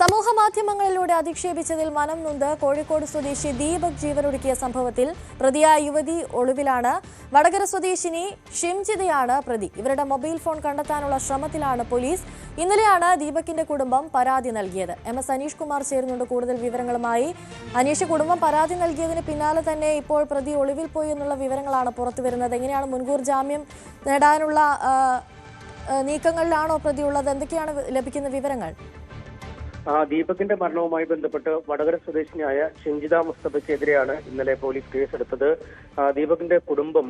സമൂഹ മാധ്യമങ്ങളിലൂടെ അധിക്ഷേപിച്ചതിൽ മനം നൊന്ത് കോഴിക്കോട് സ്വദേശി ദീപക് ജീവനൊടുക്കിയ സംഭവത്തിൽ പ്രതിയായ യുവതി ഒളിവിലാണ്. വടകര സ്വദേശിനി ഷിംജിതയാണ് പ്രതി. ഇവരുടെ മൊബൈൽ ഫോൺ കണ്ടെത്താനുള്ള ശ്രമത്തിലാണ് പോലീസ്. ഇന്നലെയാണ് ദീപകിന്റെ കുടുംബം പരാതി നൽകിയത്. എം എസ് അനീഷ് കുമാർ ചേരുന്നുണ്ട് കൂടുതൽ വിവരങ്ങളുമായി. അനീഷ് കുടുംബം പരാതി നൽകിയതിന് പിന്നാലെ തന്നെ ഇപ്പോൾ പ്രതി ഒളിവിൽ പോയി എന്നുള്ള വിവരങ്ങളാണ് പുറത്തു വരുന്നത്. എങ്ങനെയാണ് മുൻകൂർ ജാമ്യം നേടാനുള്ള നീക്കങ്ങളിലാണോ പ്രതിയുള്ളത്? എന്തൊക്കെയാണ് ലഭിക്കുന്ന വിവരങ്ങൾ? ദീപകിന്റെ മരണവുമായി ബന്ധപ്പെട്ട് വടകര സ്വദേശിനിയായ ഷിഞ്ചിത മുസ്തഫയ്ക്കെതിരെയാണ് ഇന്നലെ പോലീസ് കേസെടുത്തത്. ദീപകിന്റെ കുടുംബം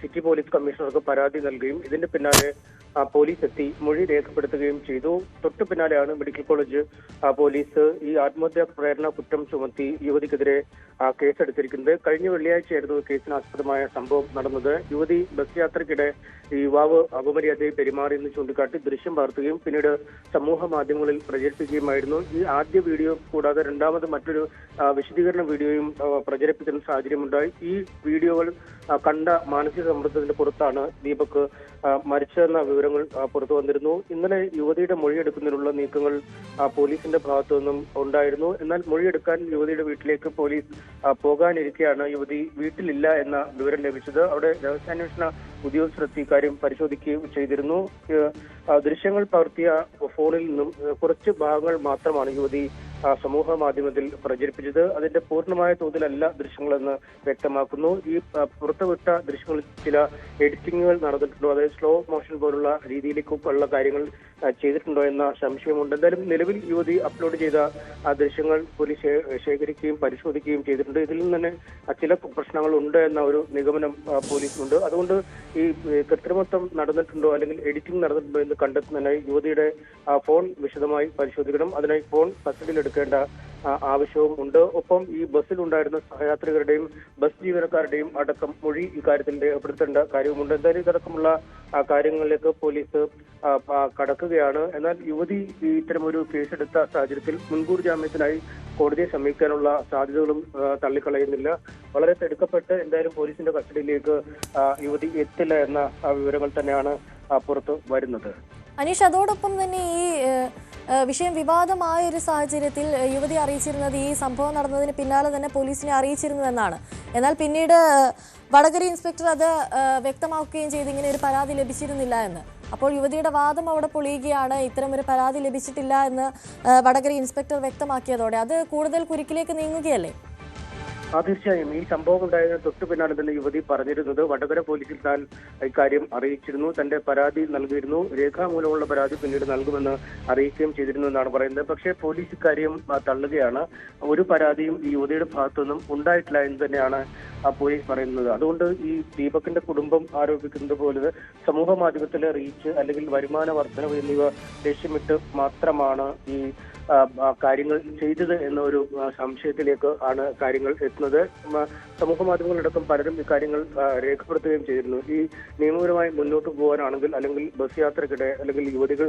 സിറ്റി പോലീസ് കമ്മീഷണർക്ക് പരാതി നൽകുകയും ഇതിന്റെ പിന്നാലെ പോലീസ് എത്തി മൊഴി രേഖപ്പെടുത്തുകയും ചെയ്തു. തൊട്ടു പിന്നാലെയാണ് മെഡിക്കൽ കോളേജ് പോലീസ് ഈ ആത്മഹത്യാ പ്രേരണ കുറ്റം ചുമത്തി യുവതിക്കെതിരെ കേസെടുത്തിരിക്കുന്നത്. കഴിഞ്ഞ വെള്ളിയാഴ്ചയായിരുന്നു കേസിന് ആസ്പദമായ സംഭവം നടന്നത്. യുവതി ബസ് യാത്രയ്ക്കിടെ ഈ യുവാവ് അപമര്യാദയെ പെരുമാറിയെന്ന് ചൂണ്ടിക്കാട്ടി ദൃശ്യം പകർത്തുകയും പിന്നീട് സമൂഹ മാധ്യമങ്ങളിൽ പ്രചരിപ്പിക്കുകയുമായിരുന്നു. ഈ ആദ്യ വീഡിയോ കൂടാതെ രണ്ടാമത് മറ്റൊരു വിശദീകരണ വീഡിയോയും പ്രചരിപ്പിക്കുന്ന സാഹചര്യമുണ്ടായി. ഈ വീഡിയോകൾ കണ്ട മാനസിക സമ്മർദ്ദത്തിന്റെ പുറത്താണ് ദീപക് മരിച്ചതെന്ന മരിച്ചതെന്ന വിവരങ്ങൾ പുറത്തു വന്നിരുന്നു. ഇന്നലെ യുവതിയുടെ മൊഴിയെടുക്കുന്നതിനുള്ള നീക്കങ്ങൾ പോലീസിന്റെ ഭാഗത്തു നിന്നും ഉണ്ടായിരുന്നു. എന്നാൽ മൊഴിയെടുക്കാൻ യുവതിയുടെ വീട്ടിലേക്ക് പോലീസ് പോകാനിരിക്കെയാണ് യുവതി വീട്ടിലില്ല എന്ന വിവരം ലഭിച്ചത്. അവിടെ രഹസ്യാന്വേഷണ ഉദ്യോഗസ്ഥർ ഇക്കാര്യം പരിശോധിക്കുകയും ചെയ്തിരുന്നു. ദൃശ്യങ്ങൾ പകർത്തിയ ഫോണിൽ നിന്നും കുറച്ച് ഭാഗങ്ങൾ മാത്രമാണ് യുവതി സമൂഹ മാധ്യമത്തിൽ പ്രചരിപ്പിച്ചത്. അതിന്റെ പൂർണമായ തോതിലല്ല ദൃശ്യങ്ങളെന്ന് വ്യക്തമാക്കുന്നു. ഈ പുറത്തുവിട്ട ദൃശ്യങ്ങളിൽ ചില എഡിറ്റിങ്ങുകൾ നടന്നിട്ടുണ്ടോ. അതായത് സ്ലോ മോഷൻ പോലുള്ള രീതിയിലേക്കുള്ള കാര്യങ്ങൾ ചെയ്തിട്ടുണ്ടോ എന്ന സംശയമുണ്ട്. എന്തായാലും നിലവിൽ യുവതി അപ്ലോഡ് ചെയ്ത ആ ദൃശ്യങ്ങൾ പോലീസ് ശേഖരിക്കുകയും പരിശോധിക്കുകയും ചെയ്തിട്ടുണ്ട്. ഇതിൽ നിന്ന് തന്നെ ചില പ്രശ്നങ്ങൾ ഉണ്ട് എന്ന ഒരു നിഗമനം പോലീസിനുണ്ട് അതുകൊണ്ട് ഈ കൃത്രിമത്വം നടന്നിട്ടുണ്ടോ അല്ലെങ്കിൽ എഡിറ്റിംഗ് നടന്നിട്ടുണ്ടോ എന്ന് കണ്ടെത്തുന്നതിനായി യുവതിയുടെ ഫോൺ വിശദമായി പരിശോധിക്കണം. അതിനായി ഫോൺ കസ്റ്റഡിയിൽ എടുക്കേണ്ട ആവശ്യവും ഉണ്ട്. ഒപ്പം ഈ ബസ്സിലുണ്ടായിരുന്ന സഹയാത്രികരുടെയും ബസ് ജീവനക്കാരുടെയും അടക്കം മൊഴി ഇക്കാര്യത്തിൽ രേഖപ്പെടുത്തേണ്ട കാര്യവുമുണ്ട്. എന്തായാലും ഇതടക്കമുള്ള കാര്യങ്ങളിലേക്ക് പോലീസ് കടക്കുകയാണ്. എന്നാൽ യുവതി ഇത്തരമൊരു കേസെടുത്ത സാഹചര്യത്തിൽ മുൻകൂർ ജാമ്യത്തിനായി കോടതിയെ സമീപിക്കാനുള്ള സാധ്യതകളും തള്ളിക്കളയുന്നില്ല. വളരെ തിടുക്കപ്പെട്ട് എന്തായാലും പോലീസിന്റെ കസ്റ്റഡിയിലേക്ക് യുവതി എത്തില്ല എന്ന വിവരങ്ങൾ തന്നെയാണ് പുറത്ത് വരുന്നത്. അനീഷ് അതോടൊപ്പം തന്നെ ഈ വിഷയം വിവാദമായ ഒരു സാഹചര്യത്തിൽ യുവതി അറിയിച്ചിരുന്നത് ഈ സംഭവം നടന്നതിന് പിന്നാലെ തന്നെ പോലീസിനെ അറിയിച്ചിരുന്നുവെന്നാണ്. എന്നാൽ പിന്നീട് വടകര ഇൻസ്പെക്ടർ അത് വ്യക്തമാക്കുകയും ചെയ്ത് ഇങ്ങനെ ഒരു പരാതി ലഭിച്ചിരുന്നില്ല എന്ന്. അപ്പോൾ യുവതിയുടെ വാദം അവിടെ പൊളിയുകയാണ് ഇത്തരം ഒരു പരാതി ലഭിച്ചിട്ടില്ല എന്ന് വടകര ഇൻസ്പെക്ടർ വ്യക്തമാക്കിയതോടെ. അത് കൂടുതൽ കുരുക്കിലേക്ക് നീങ്ങുകയല്ലേ? തീർച്ചയായും ഈ സംഭവം ഉണ്ടായതിന് തൊട്ടു പിന്നാലെ തന്നെ യുവതി പറഞ്ഞിരുന്നത് വടകര പോലീസിൽ താൻ ഇക്കാര്യം അറിയിച്ചിരുന്നു. തന്റെ പരാതി നൽകിയിരുന്നു. രേഖാമൂലമുള്ള പരാതി പിന്നീട് നൽകുമെന്ന് അറിയിക്കുകയും ചെയ്തിരുന്നു എന്നാണ് പറയുന്നത്. പക്ഷേ പോലീസ് ഇക്കാര്യം തള്ളുകയാണ്. ഒരു പരാതിയും ഈ യുവതിയുടെ ഭാഗത്തുനിന്നും ഉണ്ടായിട്ടില്ല എന്ന് തന്നെയാണ് പോലീസ് പറയുന്നത്. അതുകൊണ്ട് ഈ ദീപകിന്റെ കുടുംബം ആരോപിക്കുന്നത് പോലെ സമൂഹ മാധ്യമത്തിലെ റീച്ച് അല്ലെങ്കിൽ വരുമാന വർധനവ് എന്നിവ ലക്ഷ്യമിട്ട് മാത്രമാണ് ഈ കാര്യങ്ങൾ ചെയ്തത് എന്നൊരു സംശയത്തിലേക്ക് ആണ് കാര്യങ്ങൾ എത്തുന്നത്. മ, സമൂഹ മാധ്യമങ്ങളടക്കം പലരും ഇക്കാര്യങ്ങൾ രേഖപ്പെടുത്തുകയും ചെയ്തിരുന്നു. ഈ നിയമപരമായി മുന്നോട്ട് പോകാനാണെങ്കിൽ അല്ലെങ്കിൽ ബസ് യാത്രക്കിടെ അല്ലെങ്കിൽ യുവതികൾ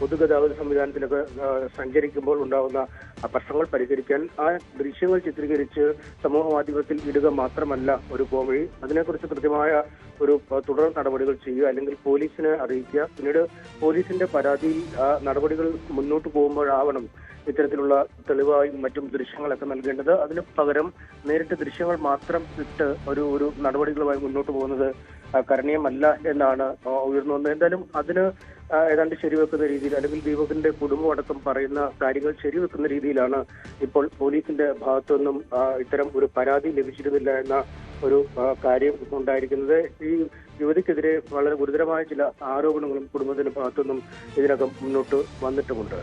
പൊതുഗതാഗത സംവിധാനത്തിലൊക്കെ സഞ്ചരിക്കുമ്പോൾ ഉണ്ടാകുന്ന പ്രശ്നങ്ങൾ പരിഹരിക്കാൻ ആ ദൃശ്യങ്ങൾ ചിത്രീകരിച്ച് സമൂഹ മാധ്യമത്തിൽ ഇടുക മാത്രമല്ല ഒരു പോംവഴി. അതിനെക്കുറിച്ച് കൃത്യമായ ഒരു തുടർ നടപടികൾ ചെയ്യുക അല്ലെങ്കിൽ പോലീസിനെ അറിയിക്കുക. പിന്നീട് പോലീസിന്റെ പരാതിയിൽ നടപടികൾ മുന്നോട്ട് പോകുമ്പോഴാവണം ഇത്തരത്തിലുള്ള തെളിവായും മറ്റും ദൃശ്യങ്ങളൊക്കെ നൽകേണ്ടത്. അതിന് പകരം നേരിട്ട് ദൃശ്യങ്ങൾ മാത്രം ഇട്ട് ഒരു ഒരു നടപടികളുമായി മുന്നോട്ട് പോകുന്നത് കരണീയമല്ല എന്നാണ് ഉയർന്നു വന്നത്. എന്തായാലും അതിന് ഏതാണ്ട് ശരിവെക്കുന്ന രീതിയിൽ അല്ലെങ്കിൽ ദീപകിന്റെ കുടുംബം അടക്കം പറയുന്ന കാര്യങ്ങൾ ശരിവെക്കുന്ന രീതിയിലാണ് ഇപ്പോൾ പോലീസിന്റെ ഭാഗത്തുനിന്നും ഇത്തരം ഒരു പരാതി ലഭിച്ചിരുന്നില്ല എന്ന ഒരു കാര്യം ഉണ്ടായിരിക്കുന്നത്. ഈ യുവതിക്കെതിരെ വളരെ ഗുരുതരമായ ചില ആരോപണങ്ങളും കുടുംബത്തിന്റെ ഭാഗത്തുനിന്നും ഇതിനകം മുന്നോട്ട് വന്നിട്ടുമുണ്ട്.